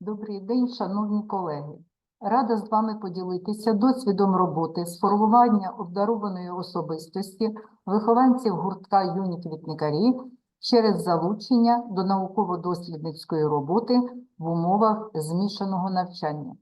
Добрий день, шановні колеги. Рада з вами поділитися досвідом роботи з формування обдарованої особистості вихованців гуртка юні квітникарі через залучення до науково-дослідницької роботи в умовах змішаного навчання.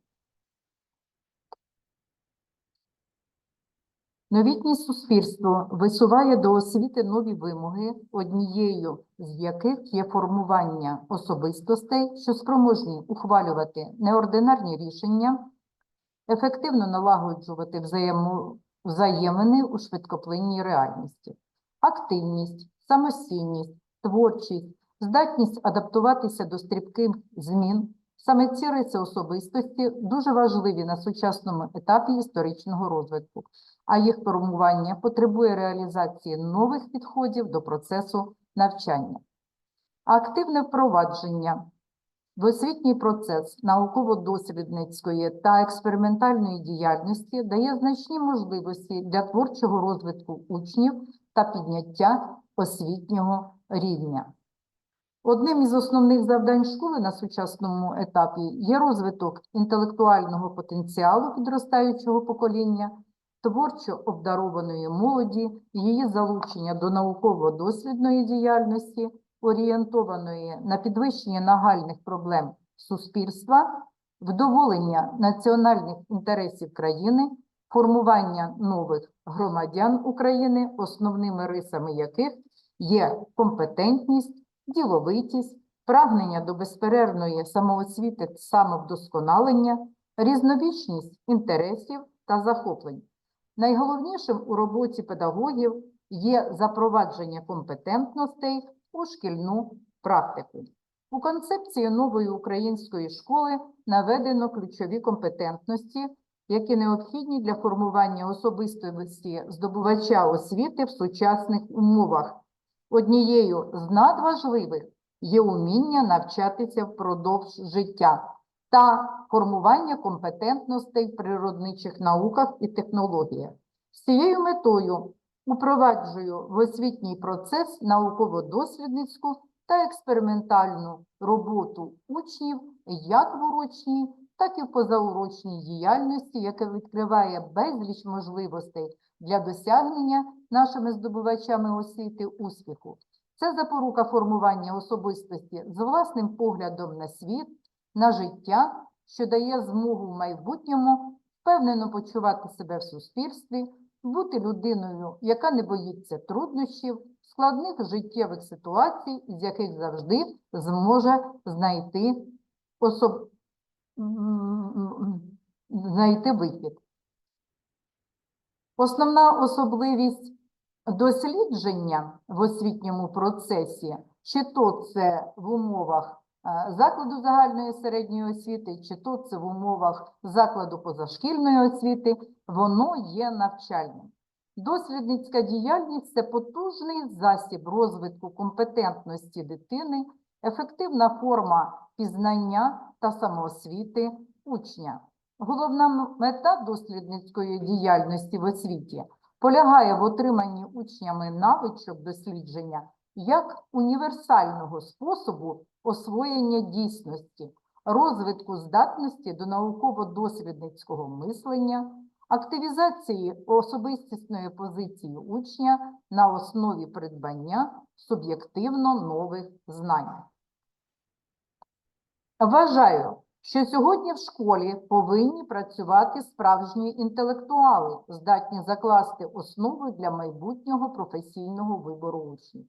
Новітнє суспільство висуває до освіти нові вимоги, однією з яких є формування особистостей, що спроможні ухвалювати неординарні рішення, ефективно налагоджувати взаємини у швидкоплинній реальності. Активність, самостійність, творчість, здатність адаптуватися до стрибких змін саме ці риси особистості дуже важливі на сучасному етапі історичного розвитку а їх формування потребує реалізації нових підходів до процесу навчання. Активне впровадження в освітній процес науково-дослідницької та експериментальної діяльності дає значні можливості для творчого розвитку учнів та підняття освітнього рівня. Одним із основних завдань школи на сучасному етапі є розвиток інтелектуального потенціалу підростаючого покоління, творчо обдарованої молоді, її залучення до науково-дослідної діяльності, орієнтованої на підвищення нагальних проблем суспільства, вдоволення національних інтересів країни, формування нових громадян України, основними рисами яких є компетентність, діловитість, прагнення до безперервної самоосвіти, самовдосконалення, різновічність інтересів та захоплень. Найголовнішим у роботі педагогів є запровадження компетентностей у шкільну практику. У концепції нової української школи наведено ключові компетентності, які необхідні для формування особистості здобувача освіти в сучасних умовах. Однією з надважливих є уміння навчатися впродовж життя та формування компетентностей в природничих науках і технологіях. З цією метою упроваджую в освітній процес науково-дослідницьку та експериментальну роботу учнів як в урочній, так і в позаурочній діяльності, яка відкриває безліч можливостей для досягнення нашими здобувачами освіти успіху. Це запорука формування особистості з власним поглядом на світ, на життя, що дає змогу в майбутньому впевнено почувати себе в суспільстві, бути людиною, яка не боїться труднощів, складних життєвих ситуацій, з яких завжди зможе знайти особ... знайти вихід. Основна особливість дослідження в освітньому процесі, чи то це в умовах закладу загальної середньої освіти, чи то це в умовах закладу позашкільної освіти, воно є навчальним. Дослідницька діяльність це потужний засіб розвитку компетентності дитини, ефективна форма пізнання та самоосвіти учня. Головна мета дослідницької діяльності в освіті полягає в отриманні учнями навичок дослідження як універсального способу освоєння дійсності, розвитку здатності до науково-дослідницького мислення, активізації особистісної позиції учня на основі придбання суб'єктивно нових знань. Вважаю, що сьогодні в школі повинні працювати справжні інтелектуали, здатні закласти основу для майбутнього професійного вибору учнів.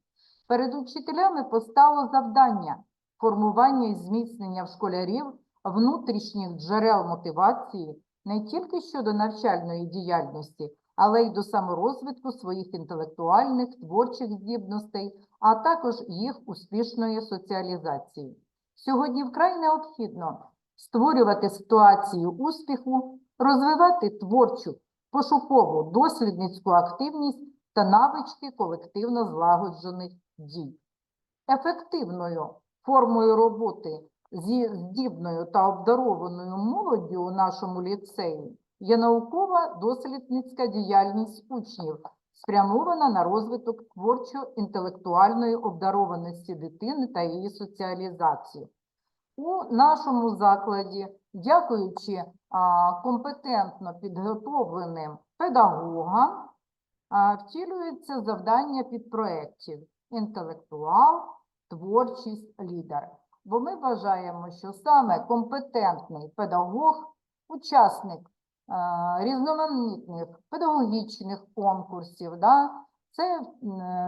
Перед учителями постало завдання формування і зміцнення в школярів внутрішніх джерел мотивації не тільки щодо навчальної діяльності, але й до саморозвитку своїх інтелектуальних творчих здібностей, а також їх успішної соціалізації. Сьогодні вкрай необхідно створювати ситуацію успіху, розвивати творчу, пошукову, дослідницьку активність та навички колективно злагоджених дій. Ефективною формою роботи зі здібною та обдарованою молоддю у нашому ліцеї є наукова дослідницька діяльність учнів, спрямована на розвиток творчо-інтелектуальної обдарованості дитини та її соціалізацію. У нашому закладі, дякуючи а, компетентно підготовленим педагогам, а, втілюється завдання підпроєктів інтелектуал, творчість, лідер. Бо ми вважаємо, що саме компетентний педагог, учасник е, різноманітних педагогічних конкурсів, да, це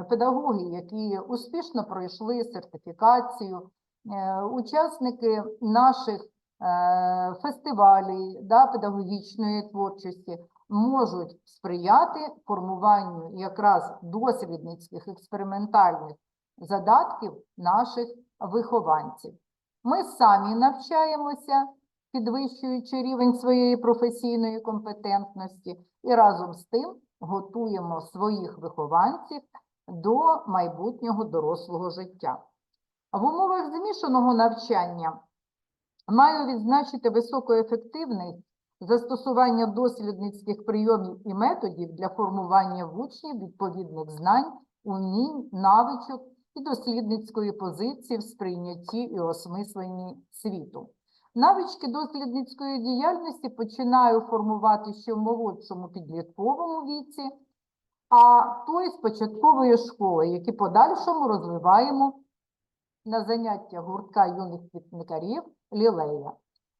педагоги, які успішно пройшли сертифікацію, е, учасники наших е, фестивалів да, педагогічної творчості можуть сприяти формуванню якраз дослідницьких експериментальних задатків наших вихованців. Ми самі навчаємося, підвищуючи рівень своєї професійної компетентності, і разом з тим готуємо своїх вихованців до майбутнього дорослого життя. В умовах змішаного навчання маю відзначити високу ефективність застосування дослідницьких прийомів і методів для формування в учнів відповідних знань, умінь, навичок і дослідницької позиції в сприйнятті і осмисленні світу. Навички дослідницької діяльності починаю формувати ще в молодшому підлітковому віці, а той з початкової школи, які подальшому розвиваємо на заняття гуртка юних квітникарів лілея.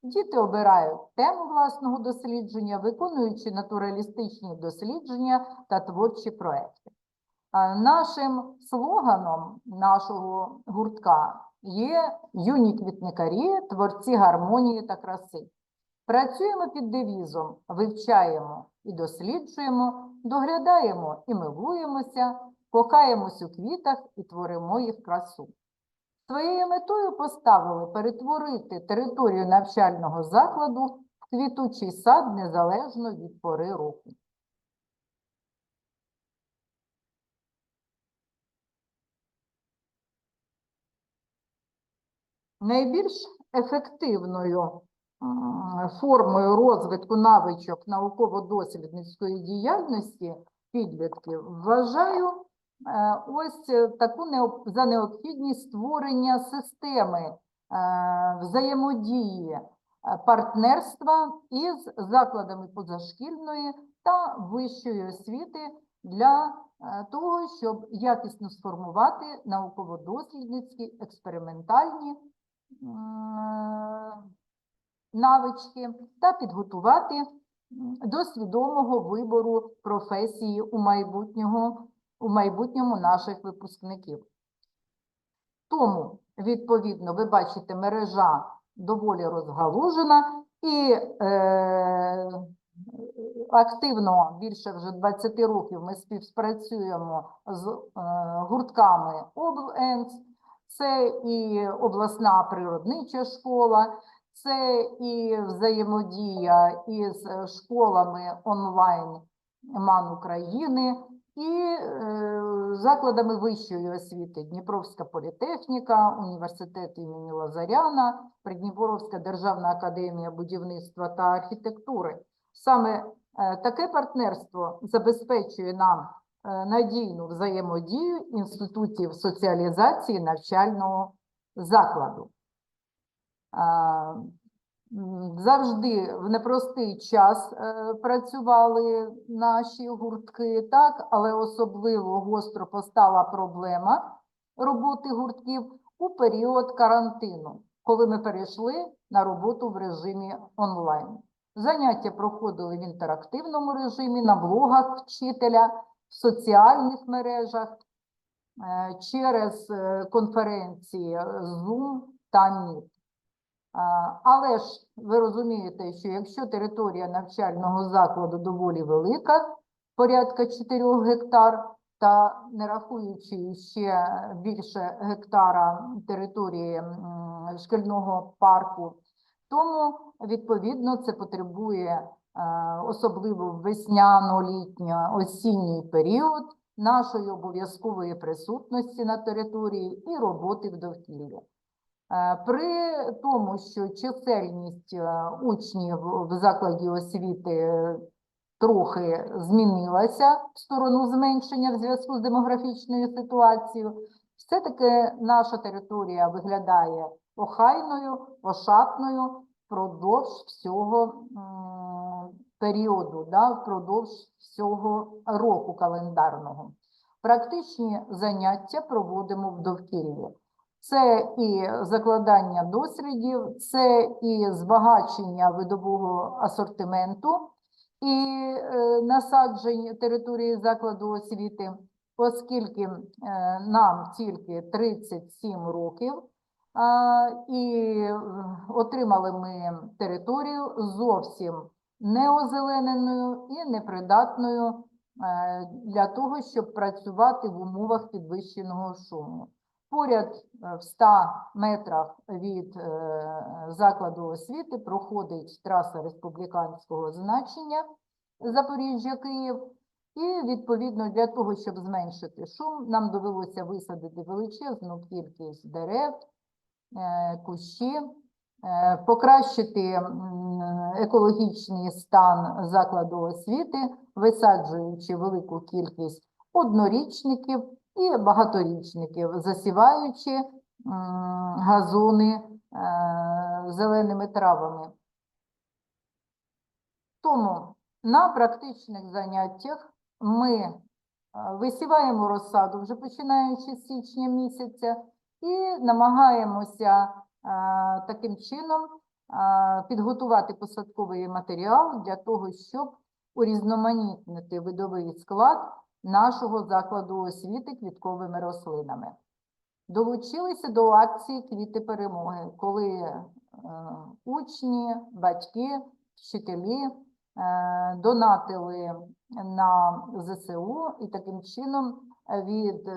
Діти обирають тему власного дослідження, виконуючи натуралістичні дослідження та творчі проекти. А Нашим слоганом нашого гуртка є юні квітникарі, творці гармонії та краси. Працюємо під девізом, вивчаємо і досліджуємо, доглядаємо і милуємося, кохаємось у квітах і творимо їх красу. Своєю метою поставили перетворити територію навчального закладу в квітучий сад незалежно від пори року. Найбільш ефективною формою розвитку навичок науково-дослідницької діяльності підлітків вважаю е, ось таку за необхідність створення системи е, взаємодії е, партнерства із закладами позашкільної та вищої освіти для того, щоб якісно сформувати науково-дослідницькі експериментальні навички та підготувати до свідомого вибору професії у майбутнього у майбутньому наших випускників. Тому, відповідно, ви бачите, мережа доволі розгалужена і е, активно більше вже 20 років ми співпрацюємо з е, гуртками ОБЛЕНС, це і обласна природнича школа, це і взаємодія із школами онлайн МАН України і е, закладами вищої освіти Дніпровська політехніка, університет імені Лазаряна, Придніпровська державна академія будівництва та архітектури. Саме е, таке партнерство забезпечує нам надійну взаємодію інститутів соціалізації навчального закладу. Завжди в непростий час е, працювали наші гуртки, так, але особливо гостро постала проблема роботи гуртків у період карантину, коли ми перейшли на роботу в режимі онлайн. Заняття проходили в інтерактивному режимі, на блогах вчителя, соціальних мережах, е, через е, конференції Zoom та Meet. Але ж ви розумієте, що якщо територія навчального закладу доволі велика, порядка 4 гектар, та не рахуючи ще більше гектара території шкільного парку, тому відповідно це потребує е, особливо в весняно-літньо осінній період нашої обов'язкової присутності на території і роботи в довкіллі. Е, При тому, що чисельність е, учнів в закладі освіти е, трохи змінилася в сторону зменшення в зв'язку з демографічною ситуацією, все-таки наша територія виглядає охайною, ошатною впродовж всього періоду, да, впродовж всього року календарного. Практичні заняття проводимо в довкіллі. Це і закладання дослідів, це і збагачення видового асортименту і е, насаджень території закладу освіти, оскільки е, нам тільки 37 років, і е, отримали ми територію зовсім неозелененою і непридатною е, для того, щоб працювати в умовах підвищеного шуму. Поряд е, в 100 метрах від закладу освіти проходить траса республіканського значення Запоріжжя-Київ. І відповідно для того, щоб зменшити шум, нам довелося висадити величезну кількість дерев, кущі, е, покращити екологічний стан закладу освіти, висаджуючи велику кількість однорічників і багаторічників, засіваючи газони е, зеленими травами. Тому на практичних заняттях ми е, висіваємо розсаду вже починаючи з січня місяця і намагаємося е, таким чином е, підготувати посадковий матеріал для того, щоб урізноманітнити видовий склад нашого закладу освіти квітковими рослинами. Долучилися до акції Квіти перемоги, коли е, учні, батьки, вчителі донатили на ЗСУ і таким чином від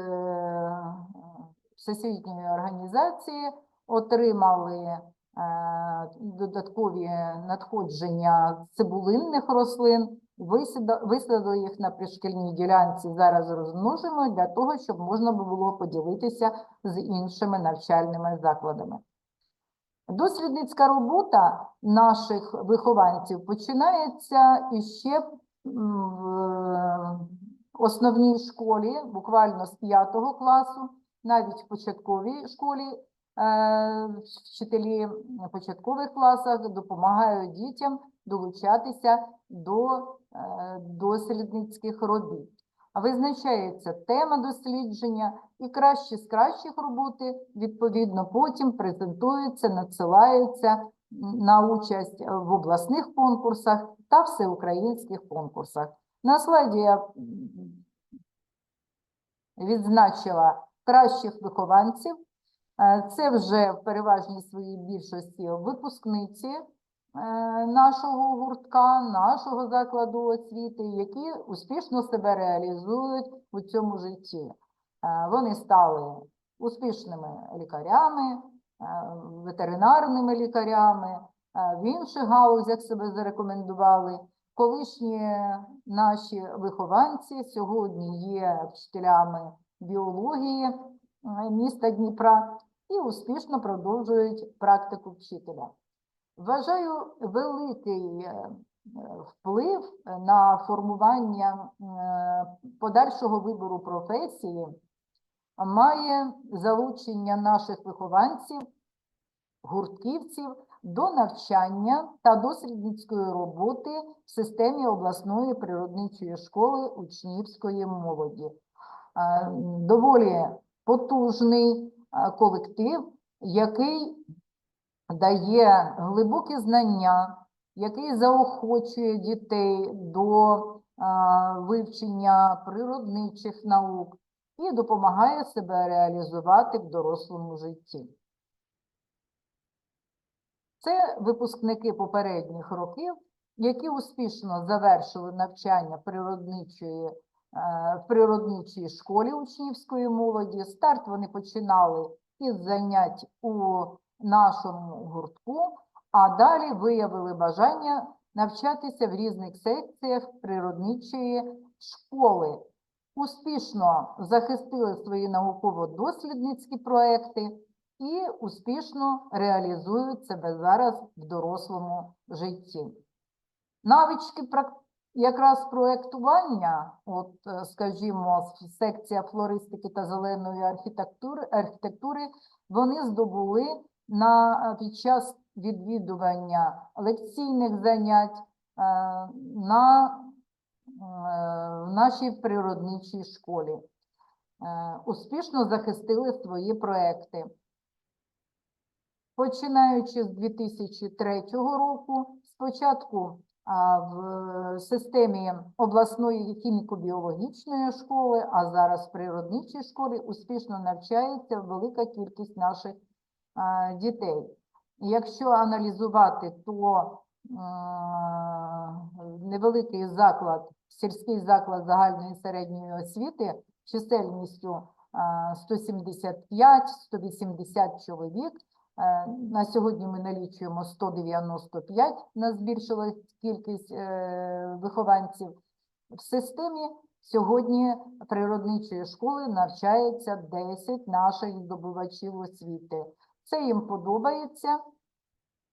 Всесвітньої організації отримали е, додаткові надходження цибулинних рослин, висадили їх на пришкільній ділянці, зараз розмножимо для того, щоб можна було поділитися з іншими навчальними закладами. Дослідницька робота наших вихованців починається іще в основній школі, буквально з 5 класу, навіть в початковій школі е, вчителі в початкових класах допомагають дітям долучатися до е, дослідницьких робіт. Визначається тема дослідження, і кращі з кращих роботи, відповідно, потім презентуються, надсилаються на участь в обласних конкурсах та всеукраїнських конкурсах. На слайді я відзначила кращих вихованців. Е, Це вже в переважній своїй більшості випускниці е, нашого гуртка, нашого закладу освіти, які успішно себе реалізують у цьому житті. Е, Вони стали успішними лікарями, ветеринарними лікарями, в інших гаузях себе зарекомендували. Колишні наші вихованці сьогодні є вчителями біології е, міста Дніпра і успішно продовжують практику вчителя. Вважаю великий е, е, вплив на формування подальшого вибору професії має залучення наших вихованців, гуртківців до навчання та дослідницької роботи в системі обласної природничої школи учнівської молоді. Е, Доволі потужний е, колектив, який дає глибокі знання, який заохочує дітей до е, вивчення природничих наук і допомагає себе реалізувати в дорослому житті. Це випускники попередніх років, які успішно завершили навчання природничої, в природничій школі учнівської молоді. Старт вони починали із занять у нашому гуртку, а далі виявили бажання навчатися в різних секціях природничої школи. Успішно захистили свої науково-дослідницькі проекти і успішно реалізують себе зараз в дорослому житті. Навички прак- якраз проектування, от, е, скажімо, секція флористики та зеленої архітектури, архітектури, вони здобули на, е, під час відвідування лекційних занять е, на в нашій природничій школі. Успішно захистили свої проекти. Починаючи з 2003 року, спочатку в системі обласної хіміко-біологічної школи, а зараз в природничій школі успішно навчається велика кількість наших дітей. Якщо аналізувати, то невеликий заклад, сільський заклад загальної середньої освіти чисельністю а, 175-180 чоловік. Е, На сьогодні ми налічуємо 195, у нас збільшилась кількість е, вихованців. В системі сьогодні природничої школи навчається 10 наших здобувачів освіти. Це їм подобається,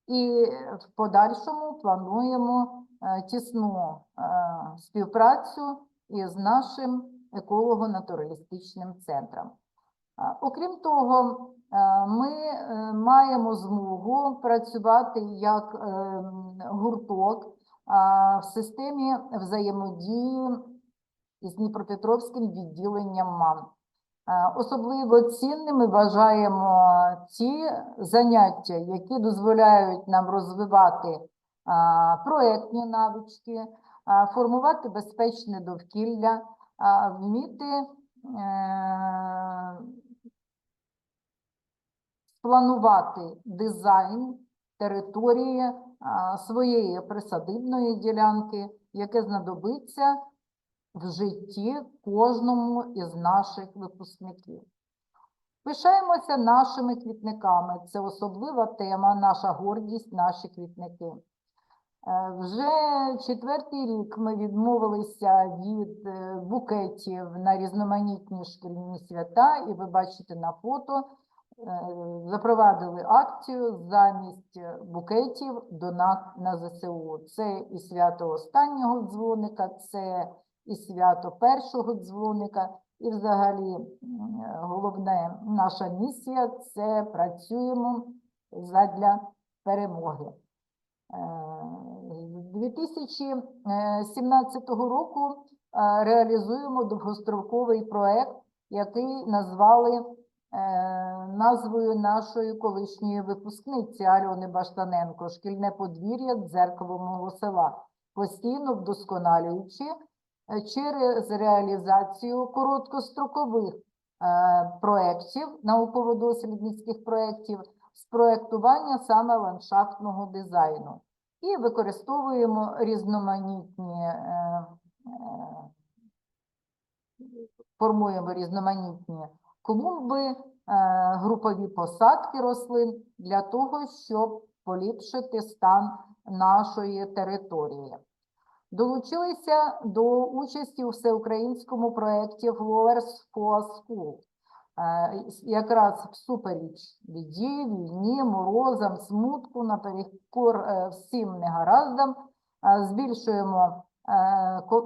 і в подальшому плануємо е, тісну співпрацю із нашим еколого-натуралістичним центром. Окрім того, ми е, маємо змогу працювати як е, гурток в системі взаємодії із Дніпропетровським відділенням МАН. Е, Особливо цінними вважаємо ті заняття, які дозволяють нам розвивати а, проектні навички, формувати безпечне довкілля, вміти е, спланувати дизайн території своєї присадибної ділянки, яке знадобиться в житті кожному із наших випускників. Пишаємося нашими квітниками. Це особлива тема, наша гордість, наші квітники. Е, Вже четвертий рік ми відмовилися від е, букетів на різноманітні шкільні свята, і ви бачите на фото, е, запровадили акцію замість е, букетів донат на ЗСУ. Це і свято останнього дзвоника, це і свято першого дзвоника. І взагалі м, е, головна наша місія це працюємо задля перемоги. Е, З 2017 року е, реалізуємо довгостроковий проект, який назвали е, назвою нашої колишньої випускниці Альони Баштаненко «Шкільне подвір'я дзеркало мого села», постійно вдосконалюючи е, через реалізацію короткострокових е, проєктів, науково-дослідницьких проєктів, з проєктування саме ландшафтного дизайну. І використовуємо різноманітні, е, е, формуємо різноманітні клумби, е, групові посадки рослин для того, щоб поліпшити стан нашої території. Долучилися до участі у всеукраїнському проєкті Flowers for School. Е, Якраз всупереч біді, війні, морозам, смутку, наперекор е, всім негараздам, збільшуємо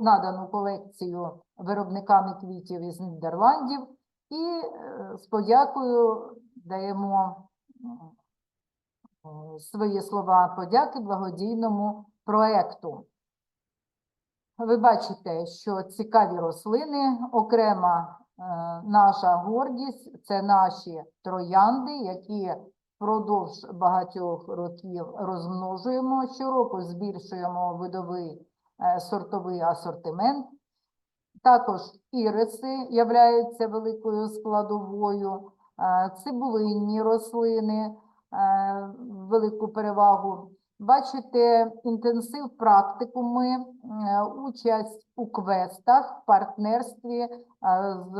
надану колекцію виробниками квітів із Нідерландів і е, з подякою даємо свої слова подяки благодійному проекту. Ви бачите, що цікаві рослини, окрема е, наша гордість це наші троянди, які впродовж багатьох років розмножуємо. Щороку збільшуємо видовий е, сортовий асортимент. Також іриси являються великою складовою, е, цибулинні рослини, е, велику перевагу. Бачите, інтенсив практикуми, е, участь у квестах партнерстві з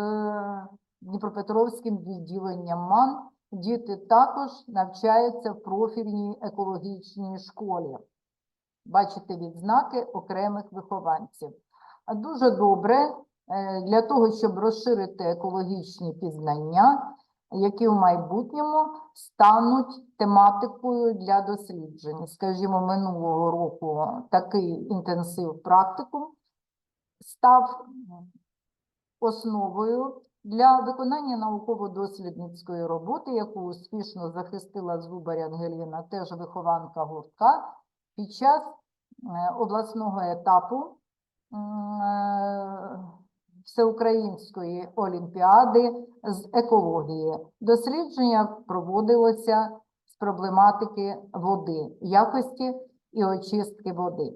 Дніпропетровським відділенням МАН. Діти також навчаються в профільній екологічній школі. Бачите відзнаки окремих вихованців. Дуже добре е, для того, щоб розширити екологічні пізнання, які в майбутньому стануть тематикою для досліджень. Скажімо, минулого року такий інтенсив практикум став основою Для виконання науково-дослідницької роботи, яку успішно захистила Зубарь Ангеліна, теж вихованка гуртка, під час е, обласного етапу Всеукраїнської олімпіади з екології. Дослідження проводилося з проблематики води, якості і очистки води.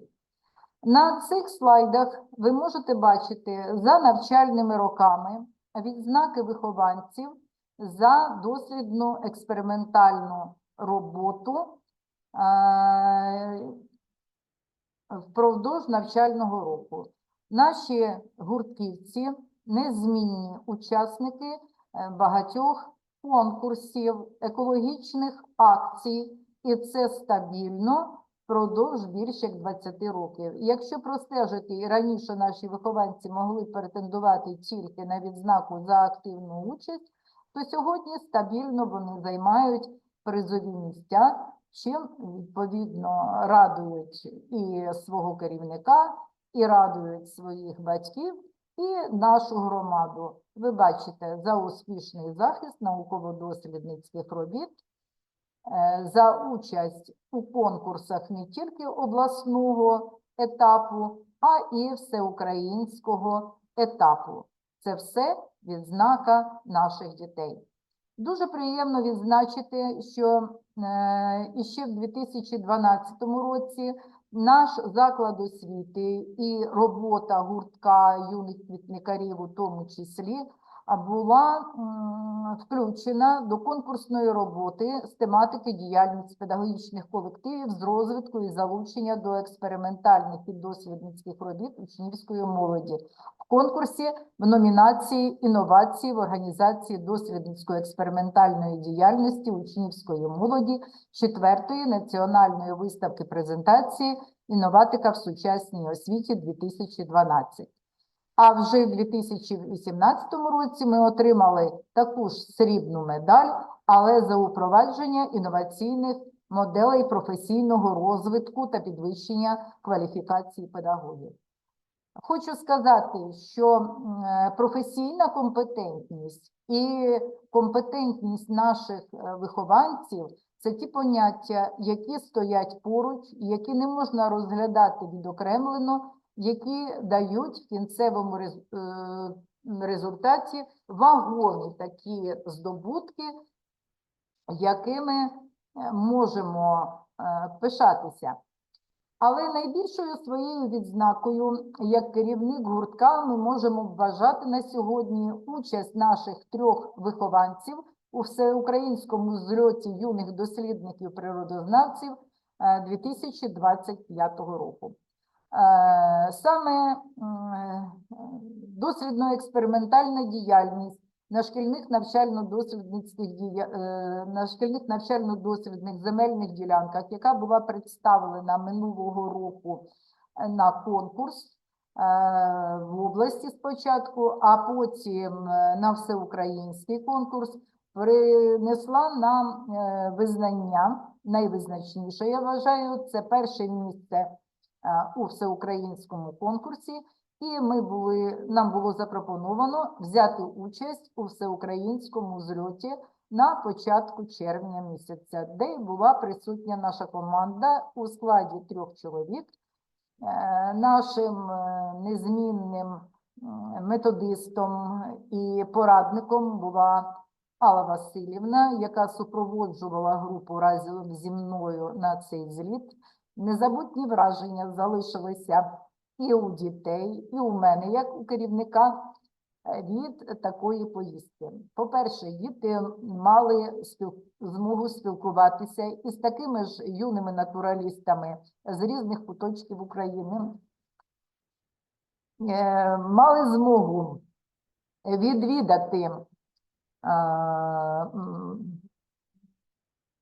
На цих слайдах ви можете бачити за навчальними роками відзнаки вихованців за дослідну експериментальну роботу е, впродовж навчального року. Наші гуртківці незмінні учасники е, багатьох конкурсів, екологічних акцій, і це стабільно впродовж більш як 20 років. Якщо простежити, раніше наші вихованці могли претендувати тільки на відзнаку за активну участь, то сьогодні стабільно вони займають призові місця, чим відповідно радують і свого керівника, і радують своїх батьків, і нашу громаду. Ви бачите за успішний захист науково-дослідницьких робіт, е, за участь у конкурсах не тільки обласного етапу, а і всеукраїнського етапу. Це все відзнака наших дітей. Дуже приємно відзначити, що е, ще в 2012 році наш заклад освіти і робота гуртка юних квітникарів у тому числі була включена до конкурсної роботи з тематики діяльність педагогічних колективів з розвитку і залучення до експериментальних і дослідницьких робіт учнівської молоді в конкурсі в номінації інновації в організації дослідницької експериментальної діяльності учнівської молоді четвертої національної виставки презентації інноватика в сучасній освіті 2012. А вже в 2018 році ми отримали таку ж срібну медаль, але за упровадження інноваційних моделей професійного розвитку та підвищення кваліфікації педагогів. Хочу сказати, що е, професійна компетентність і компетентність наших е, вихованців це ті поняття, які стоять поруч, які не можна розглядати відокремлено, які дають в кінцевому е, результаті вагомі такі здобутки, якими е, можемо е, пишатися. Але найбільшою своєю відзнакою, як керівник гуртка, ми можемо вважати на сьогодні участь наших трьох вихованців у всеукраїнському зльоті юних дослідників природознавців е, 2025 року. Е, Саме м, дослідно-експериментальна діяльність на шкільних навчально-дослідницьких е, на шкільних навчально-дослідних земельних ділянках, яка була представлена минулого року е, на конкурс в області спочатку, а потім на всеукраїнський конкурс, принесла нам визнання, найвизначніше, я вважаю, це перше місце у всеукраїнському конкурсі, і ми були, нам було запропоновано взяти участь у всеукраїнському зльоті на початку червня місяця, де була присутня наша команда у складі трьох чоловік. Е, Нашим е, незмінним методистом і порадником була Алла Васильівна, яка супроводжувала групу разом зі мною на цей зліт. Незабутні враження залишилися і у дітей, і у мене, як у керівника е, від такої поїздки. По-перше, діти мали змогу спілкуватися із такими ж юними натуралістами з різних куточків України. Е, Мали змогу відвідати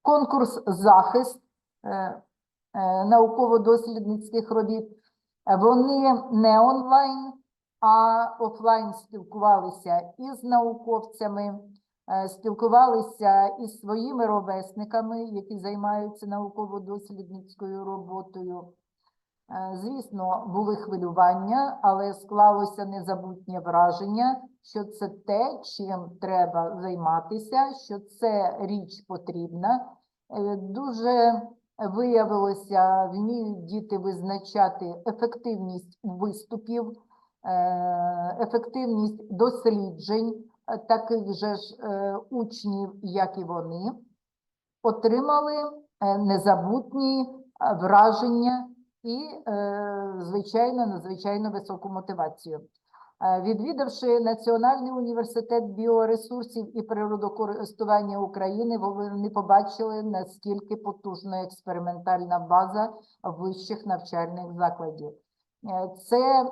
конкурс захист е, науково-дослідницьких робіт. Е, Вони не онлайн, а офлайн спілкувалися із науковцями, е, спілкувалися із своїми ровесниками, які займаються науково-дослідницькою роботою. Е, Звісно, були хвилювання, але склалося незабутнє враження що це те, чим треба займатися, що це річ потрібна. Е, Дуже виявилося, вміють діти визначати ефективність виступів, е, ефективність досліджень е, таких же ж е, учнів, як і вони, отримали незабутні враження і, звичайно, надзвичайно високу мотивацію. Е, Відвідавши Національний університет біоресурсів і природокористування України, вони побачили, наскільки потужна експериментальна база вищих навчальних закладів. Е, Це е,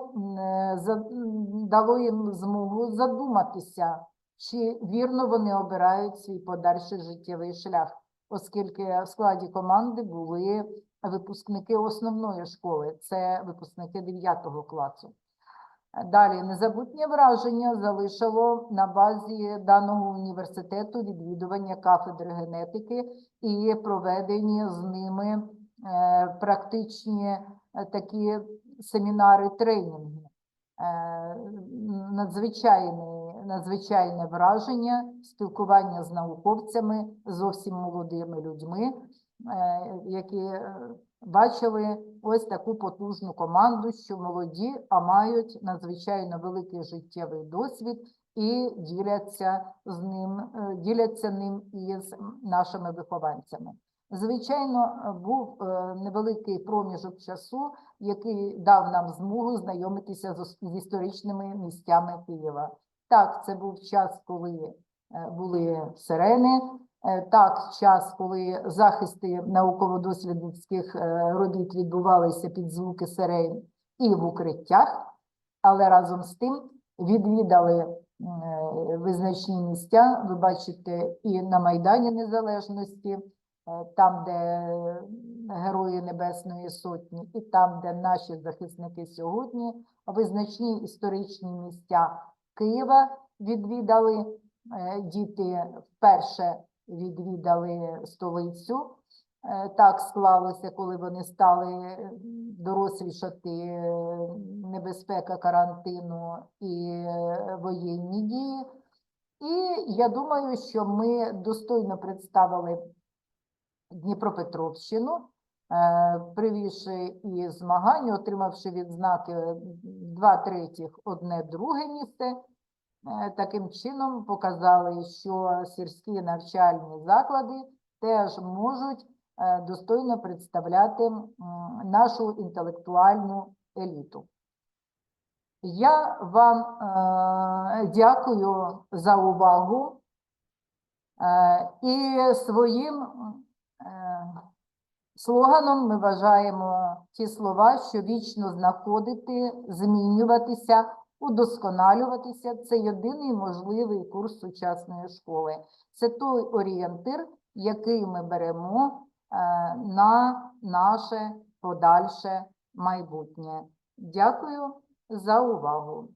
дало їм змогу задуматися, чи вірно вони обирають свій подальший життєвий шлях, оскільки в складі команди були випускники основної школи, це випускники 9 класу. Далі незабутнє враження залишило на базі даного університету відвідування кафедри генетики і проведені з ними е, практичні е, такі семінари, тренінги. Е, надзвичайне, надзвичайне враження, спілкування з науковцями, зовсім молодими людьми, які бачили ось таку потужну команду, що молоді, а мають надзвичайно великий життєвий досвід і діляться з ним, е, діляться ним із нашими вихованцями. Звичайно, був е, невеликий проміжок часу, який дав нам змогу знайомитися з історичними місцями Києва. Так, це був час, коли е, були сирени, Так, час, коли захисти науково-дослідницьких е, робіт відбувалися під звуки сирен і в укриттях, але разом з тим відвідали е, визначні місця. Ви бачите і на Майдані Незалежності, е, там, де Герої Небесної Сотні, і там, де наші захисники сьогодні, визначні історичні місця Києва відвідали. Е, Діти вперше відвідали столицю. Е, Так склалося, коли вони стали е, дорослішати е, небезпека карантину і воєнні дії. І я думаю, що ми достойно представили Дніпропетровщину, привівши і змагання, отримавши відзнаки два третіх, одне друге місце. Е, Таким чином показали, що сільські навчальні заклади теж можуть е, достойно представляти нашу інтелектуальну еліту. Я вам е, дякую за увагу і своїм слоганом ми вважаємо ті слова, що вічно знаходити, змінюватися, удосконалюватися. Це єдиний можливий курс сучасної школи. Це той орієнтир, який ми беремо е, на наше подальше майбутнє. Дякую за увагу.